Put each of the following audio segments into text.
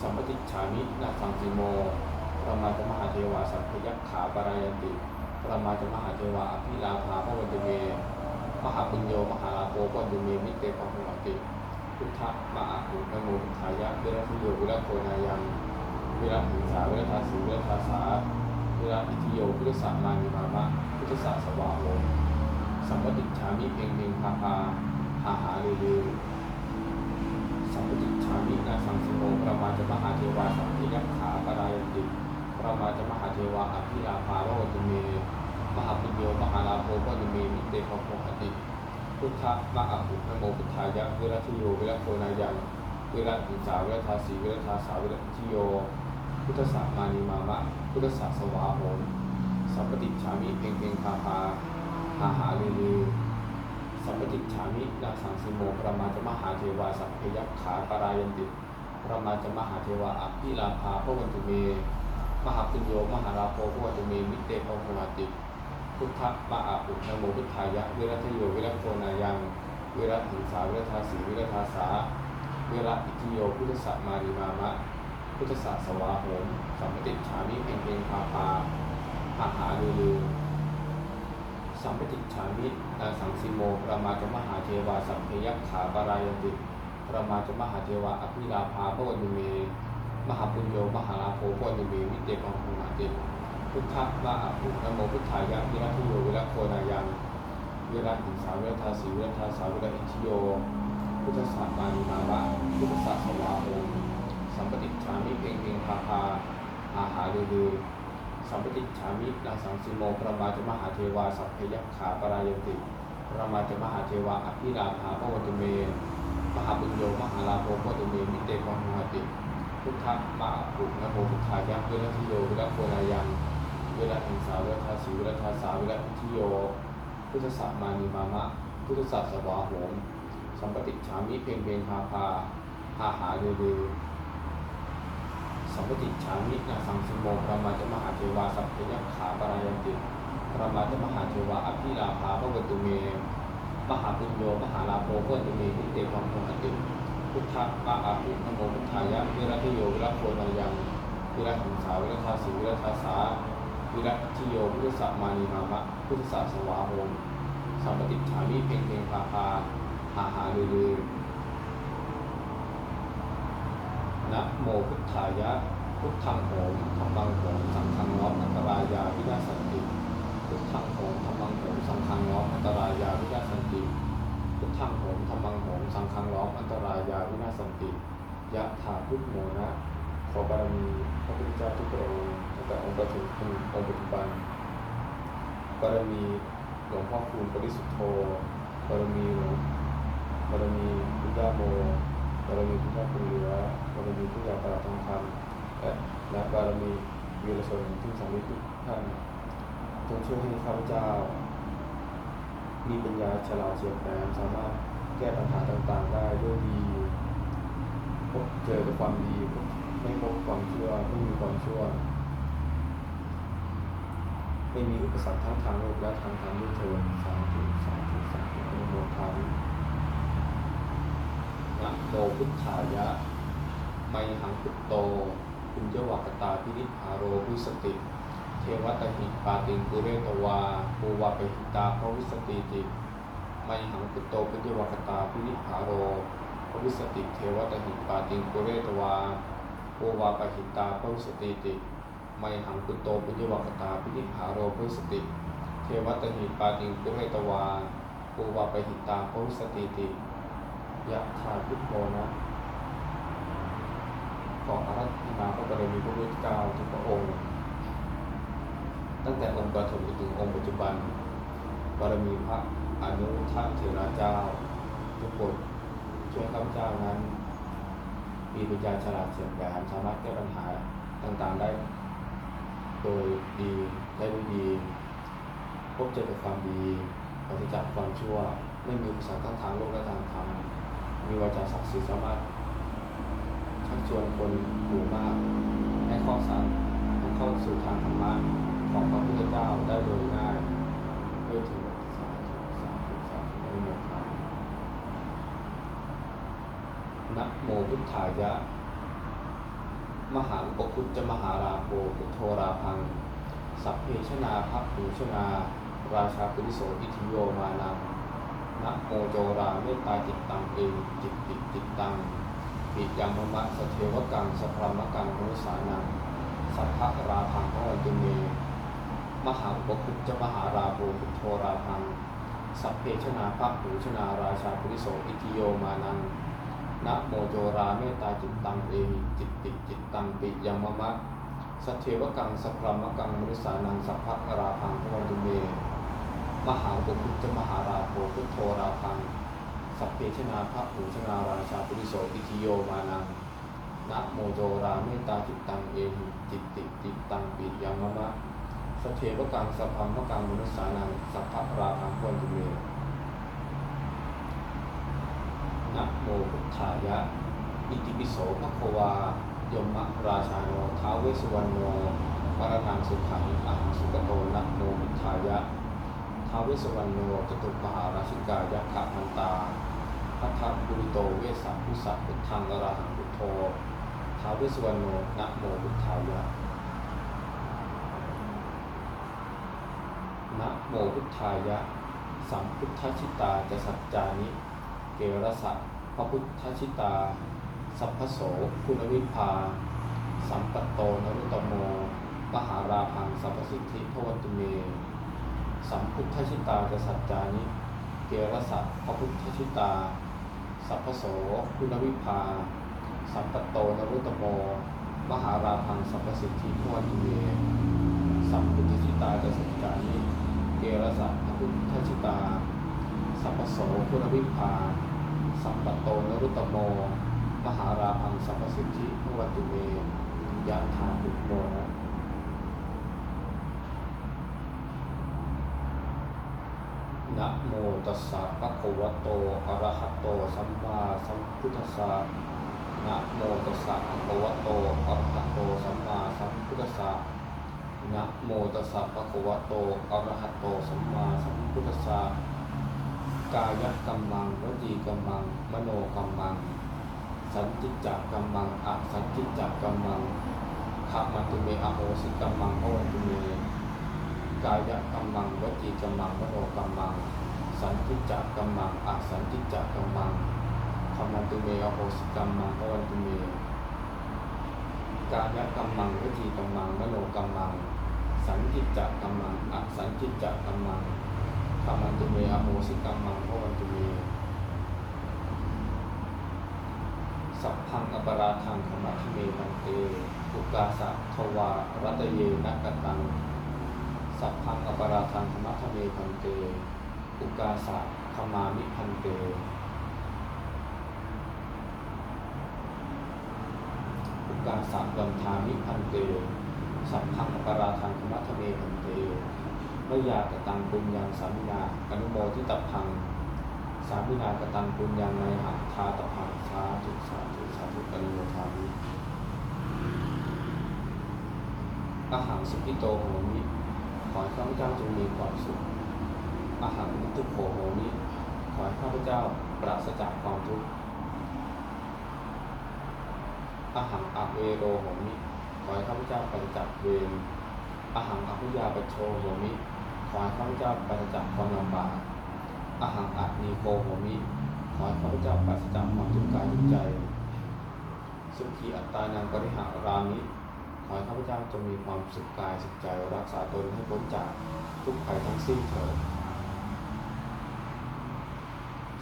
สัมปติฉามินาสังสิโมประมาจมหาเทวาสัพพยัคขาปรายันติประมาจมหาเทวาอภิลาภาพระวันตุเม มหาปุญโยมหาลาโภปวันตุเมมิเตปะหุติพุทธะมะอาหุนโมทายะเวรทุโยวิรโคนายังเวรหิงสาเวรทาสีเวรทาสาเวรอิทิโยพุทธสามานิมามะพุทธสาสวาโหสัมปติฉามิเพ่งเพ่งพาพาหาหาเรเร สัมปติฉามินาสังสิโมประมาจมหาเทวาสัมพยัคขาปรายันติประมาจมหาเทวาอภิลาภาโรตุเมมหาปุญโยมหาลาโภปตุเมมิเตปะหุติ พุทธะมะอาหุนโมพุทธายะเวรทุโยเวรโคนายังเวรหิงสาเวรทาสีเวรทาสาเวรทิโย พุทธสามานิมามะ พุทธสาสวาโหนสัมปติฉามิเพ่งเพ่งพาพาหาหาลือลือ สัมปติฉามินาสังสิโมประมาจมหาเทวาสัพเพยัคขาปรายันติประมาจมหาเทวาอภิลาภาพระวันตุเม มหาปุญโยมหาลาโภพระวันตุเมมิเตปะหุติ พุทธะมะอาอุนโมพุทธายะเวรัทโยเวรัโคนายังเวรัหิงสาเวรัทาสีเวรัทาสาเวรัอิทิโยพุทธสัมมาริมามะ พุทธสัสวาโหมสัมปติฉามิเพ่งเพ่งพาพาหาหาลือลือสัมปติ ฉามินาสังสิโมประมาจมหาเทวาสัพเพยัคขาปรายันติประมาจมหาเทวาอภิลาภาพระวันตุเม มหาปุญโยมหาลาโภพระวันตุเมวิเตปังคุมาติพุทธะวะอะปุนโมพุทธายะวิรัตโยวิรัตโคนายังวิรัติสาวิรัตาสีวิรัตาสาวิรัตอิทิโย พุทธสามานิมามะพุทธสาสวาโหสัมปติฉามิเพ่งเพ่งพาพาอาหาลือลือ สัมปติฉามินาสังสิโมประมาจมหาเทวาสัพเพยัคขาปรายติประมาจมหาเทวาอภิลาภาพระวันตุเมมหาบุญโยมหาลาโภพระวันตุเมมิเตปะหุหติพุทธะมะอะปุนโมพุทธายะวิรัตโยวิรัตโคนายังเวลาหิงสาเวลาทาสีเวลาทาสาเวลาพิทิโย พุทธสัมมานิมามะ พุทธสัสวาโหมสัมปติฉามิเพ่งเพ่งพาพาหาหาเรเร สัมปติฉามินาสังสิโมประมาจมหาเทวาสัพเพยัขาปรายันติประมาจมหาเทวาอภิลาภาพระวันตุเม มหาปุญโยมหาลาโภพระวันตุเมนิเตปังโมหติพุทธะมะอาหุนโมพุทธายะเวรัตโยเวรัตโคนายังวิรัตหิงสาวิรัตาสีวิรัตาสาวิรัตทิโยพุทธสัมมานิมามะพุทธสาสวาโมสัมปติฉามิเพ่งเพ่งพาพาหาหาลือลือ นะโมพุทธายะ พุทธังโหมธรรมังโหมสังฆังน้อมอันตรายาวินาสันติ พุทธังโหมธรรมังโหมสังฆังน้อมอันตรายาวินาสันติ พุทธังโหมธรรมังโหมสังฆังน้อมอันตรายาวินาสันติ ยะถาพุทโมนะ ขอบารมีพระพุทธเจ้าทุกพระองค์ตั้งแต่องค์ปัจจุบันองค์ปัจจุบันบารมีหลวงพ่อคูณปริสุทธโธบารมีหลวงบารมีพุทธาโม บารมีพุทธคุณเหลือบารมีพุทธาปราทองคำและและบารมีวีรชนที่สามิทุกท่านจงช่วยให้ข้าพเจ้า มีปัญญาฉลาดเฉียบแหลมสามารถแก้ปัญหาต่างๆ ได้ด้วยดีพบเจอแต่ความดีไม่พบความชั่วไม่มีความชั่วไม่มีอุปสรรคทั้งทางโลกและทางธรรมด้วยเถิดสาธุสาธุสาธุอนุโมทามิ นะโมพุทธายะ ไมหังพุทโตคุณเจวักตาพินิพาโรวิสติ เทวตหิปาติงกุเรตวาปูวาปหิตาพระวิสติติ ไมหังพุทโตปุญญวักตาพินิพาโรภวิสติเทวตหิปาติงกุเรตวาโอวาปหิตาภวิสติติ ไมหังพุทโตปุญญวักตาพินิพาโรภวิสติ เทวตหิปาติงกุเรตวาโอวาปหิตาภวิสติติ ยะถาพุทโธนะขออารัธนาพระบรมีพระพุทธเจ้าทุกพระองค์ ตั้งแต่องค์ปฐมจนถึงองค์ปัจจุบันบารมีพระอนุทะเถระเจ้า ทุกคนช่วยข้าพเจ้านั้น มีปัญญาฉลาดเฉียบแหลมสามารถแก้ปัญหาต่างๆได้ โดยดีได้ด้วยดี พบเจอแต่ความดีปฏิจากความชั่ว ไม่มีอุปสรรคทั้งทางโลกและทางธรรม มีวาจาศักดิ์สิทธิ์สามารถชักชวนคนหมู่มากให้เข้าสารให้เข้าสู่ทางธรรมะของพระพุทธเจ้าได้โดยง่ายด้วยถิดสาธุสาธุสาธุอนุโมทานะโมพุทธายะ มหาอุปคุตจะมหาราโภพุทโธราพัง สัพเพชนาภพูชนา ราชาปุริโสอิทิโยมานัง นะโมโจราเมตตาจิตตังเองจิตติจิตตังปิยังมะมะสเทวกังสพรมกังมนุสานังสัพพะราพังพระวันตุเมมหาอุปคุจมหาราโภพุทโธราพังสัพเพชนาภัพหูชนาราชาปุริโสอิทิโยมานังนะโมโจราเมตตาจิตตังเอหิจิตติจิตตังปิยังมะมะสเทวกังสพพรมกังมนุสานังสัพพะราพังพระวันตุเม มหาบุคุจมหาราโภพุทโธราพังสัพเพชนาภะหูชนาราชาปุริโสอิทิโยมานังนะโมโจราเมตตาจิตตังเอหิจิตติจิตตังปิยังมะมะสเทวกังสัพพัมมกังมนุสานังสัพพะราพังพวันตุเมนะโมพุทธายะ อิติปิโสภควายมะราชาโนท้าวเวสุวรรณโนวรนังสุขังอังสุกโตนะโมพุทธายะ ท้าว เวสสุวรรณโนจตุปหาราชิกายะขะมันตาพัทธบุริโตเวสสัพุสัพพุทธังอราหังพุทโธท้าวเวสสุวรรณโนนะโมพุทธายะนะโมพุทธายะ สัมพุทธชิตาจะสัจจานิ เกรสะพระพุทธชิตา สัพพโสคุณวิภา สัมปตโตนรุตโม มหาราพังสัพพสิทธิพวันตุเม สัมพุทธชิตาจะสัจจานิเกรสะพระพุทธชิตา สัพพโสคุณวิภา สัมปตโตนรุตโม มหาราพังสัพพสิทธิพวันตุเมสัมพุทธชิตาจะสัจจานิเกรสะพระพุทธชิตา สัพพโสคุณวิภา สัมปตโตนรุตโม มหาราพังสัพพสิทธิพวันตุเมยะธาปุโม นะโมตัสสะภะคะวะโต อะระหะโต สัมมาสัมพุทธัสสะนะโมตัสสะภะคะวะโต อะระหะโต สัมมาสัมพุทธัสสะนะโมตัสสะภะคะวะโต อะระหะโต สัมมาสัมพุทธัสสะกายกัมมังวจีกัมมัง มโนกัมมัง สันจิจจกัมมังอะสันจิจจกัมมังขะมันตุเมอโหสิกัมมังโอนตุเม กายกัมมังวจีกัมมังมโนกัมมัง สันติจักกัมมังอะสันติจักกัมมังขมันตุเมอโหสิกัมมังพวันตุเมกายกัมมังวจีกัมมังมโนกัมมัง สันติจักกัมมังอะสันติจักกัมมังขมันตุเมอโหสิกัมมังพวันตุเมสัพพังอปราทังขมัทเมมันเตอุกาสะทวารัตเยนะกตัง สัพพังอปราทังธรรมะทเมพันเต อุกาสะขมามิพันเต อุกาสะกัมทามิพันเต สัพพังอปราทังธรรมะทเมพันเตมยากตังปุญญังสามินาอนุโมทิตพัง สามินากตังปุญญังในหัตถาตพังสาธุสาธุสาธุอนุโมทามิอาหังสุขิโตโหมิ ขอให้ข้าพเจ้าจงมีความสุข อาหารทุกโขโหมิขอให้ข้าพเจ้าปราศจากความทุกข์ อาหารอาเวโรโหมิขอให้ข้าพเจ้าปราศจากเวรอาหารอภิยาปโชโหมิขอให้ข้าพเจ้าปราศจากความลำบาก อาหารอานีโกโหมิขอให้ข้าพเจ้าปราศจากความทุกข์กายทุกใจ สุขีอัตตานังปริหารามิ ขอให้ข้าพเจ้าจงมีความสุขกายสุขใจรักษาตนให้พ้นจากทุกภัยทั้งสิ้นเถิด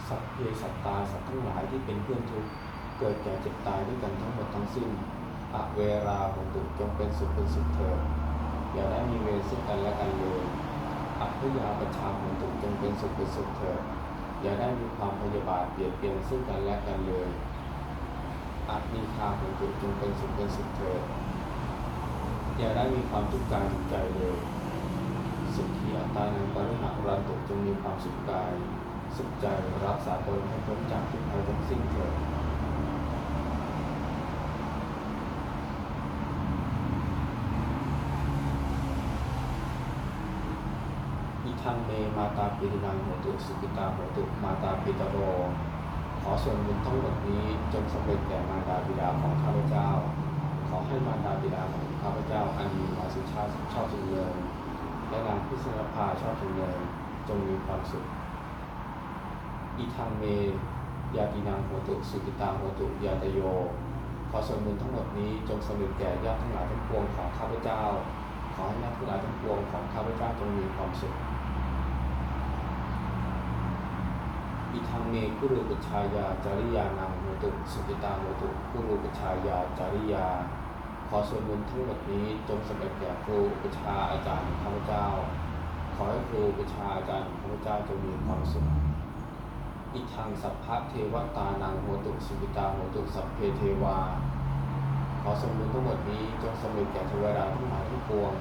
สัพเพสัตตาสัตว์ทั้งหลายที่เป็นเพื่อนทุกข์เกิดแก่เจ็บตายด้วยกันทั้งหมดทั้งสิ้นอเวราหตุจงเป็นสุขเป็นสุขเถิดอย่าได้มีเวรซึ่งกันและกันเลยอัพยาประชาหตุจงเป็นสุขเป็นสุขเถิดอย่าได้มีความพยาบาทเบียดเบียนซึ่งกันและกันเลยอาจมีคาหตุจงเป็นสุขเป็นสุขเถิด ย่าได้มีความทุกข์กายทุกใจเลย สุขีอัตตานังปริหารันตุจงมีความสุขกาย สุขใจรักษาตนให้พ้นจากทุกภัยทั้งสิ้นเถิดอิทังเมมาตาปิรินังโหตุสุกิตาโหตุมาตาปิตโร ขอส่วนบุญทั้งหมดนี้จงสำเร็จแก่มาดาบิดาของพระเจ้า ขอให้มารดาบิดาของข้าพเจ้าอันมีหมายสุชาชอบจงเริญและนางพิศรภาชอบจงเริญจงมีความสุข อีทางเม ยาตินางหัวตุ สุกิตาหัวตุ ยาตโย ขอส่วนบุญทั้งหมดนี้จงสำเร็จแก่ญาติทั้งหลายทั้งปวงของข้าพเจ้า ขอให้ญาติทั้งหลายทั้งปวงของข้าพเจ้าจงมีความสุข อิทังเมกุรุปชายาจาริยานางโหตุสุกิตาโหตุกุรุปชายาจาริยา ขอส่วนบุญทั้งหมดนี้จงสำเร็จแก่ครูปชาอาจารย์ข้าพเจ้า ขอให้ครูปชาอาจารย์ข้าพเจ้าจงมีความสุขอิทังสัพพะเทวตานังโหตุสุกิตาโหตุสัพเพเทวา ขอส่วนบุญทั้งหมดนี้จงสำเร็จแก่เทวดาทั้งหลายทั้งปวง